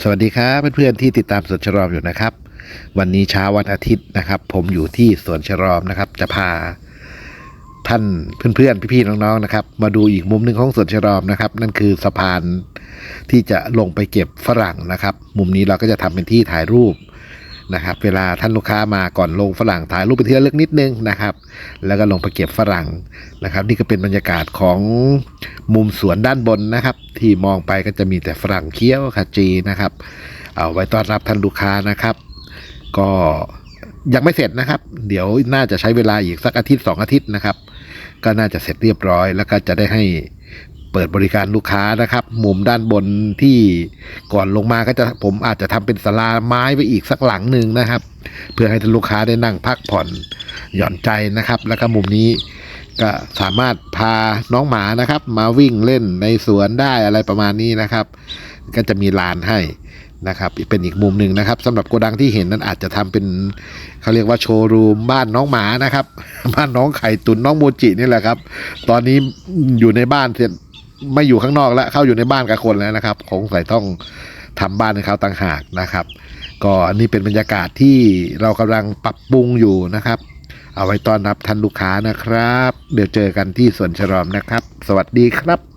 สวัสดีครับเพื่อนๆที่ติดตามสวนชะลอมอยู่นะครับ วันนี้เช้าวันอาทิตย์นะครับ ผมอยู่ที่สวนชะลอมนะครับ จะพาท่านเพื่อนๆพี่ๆน้องๆนะครับ มาดูอีกมุมหนึ่งของสวนชะลอมนะครับ นั่นคือสะพานที่จะลงไปเก็บฝรั่งนะครับ มุมนี้เราก็จะทำเป็นที่ถ่ายรูป นะครับ เวลาท่านลูกค้ามาก่อนลงฝรั่งถ่ายรูปเป็นที่ระลึกนิดนึงนะครับ แล้วก็ลงไปเก็บฝรั่งนะครับ นี่ก็เป็นบรรยากาศของมุมสวนด้านบนนะครับ ที่มองไปก็จะมีแต่ฝรั่งเคี้ยวขจีนะครับ เอาไว้ต้อนรับท่านลูกค้านะครับ ก็ยังไม่เสร็จนะครับ เดี๋ยวน่าจะใช้เวลาอีกสักอาทิตย์สองอาทิตย์นะครับ ก็น่าจะเสร็จเรียบร้อย แล้วก็จะได้ให้ เปิดบริการลูกค้านะครับ มุมด้านบนที่ก่อนลงมาก็จะผมอาจจะทำเป็นศาลาไม้ไว้อีกสักหลังหนึ่งนะครับ เพื่อให้ท่านลูกค้าได้นั่งพักผ่อนหย่อนใจนะครับ แล้วก็มุมนี้ก็สามารถพาน้องหมานะครับ มาวิ่งเล่นในสวนได้อะไรประมาณนี้นะครับ ก็จะมีลานให้นะครับเป็นอีกมุมหนึ่งนะครับสำหรับโกดังที่เห็นนั้นอาจจะทำเป็นเขาเรียกว่าโชว์รูมบ้านน้องหมานะครับ บ้านน้องไข่ตุนน้องโมจินี่แหละครับ ตอนนี้อยู่ในบ้านเสร็จ ไม่อยู่ข้างนอกแล้วเข้าอยู่ในบ้านกับคนแล้วนะครับคงใส่ต้องทำบ้านให้เขาต่างหากนะครับ ก็อันนี้เป็นบรรยากาศที่เรากำลังปรับปรุงอยู่นะครับ เอาไว้ต้อนรับท่านลูกค้านะครับ เดี๋ยวเจอกันที่สวนฉลอมนะครับ สวัสดีครับ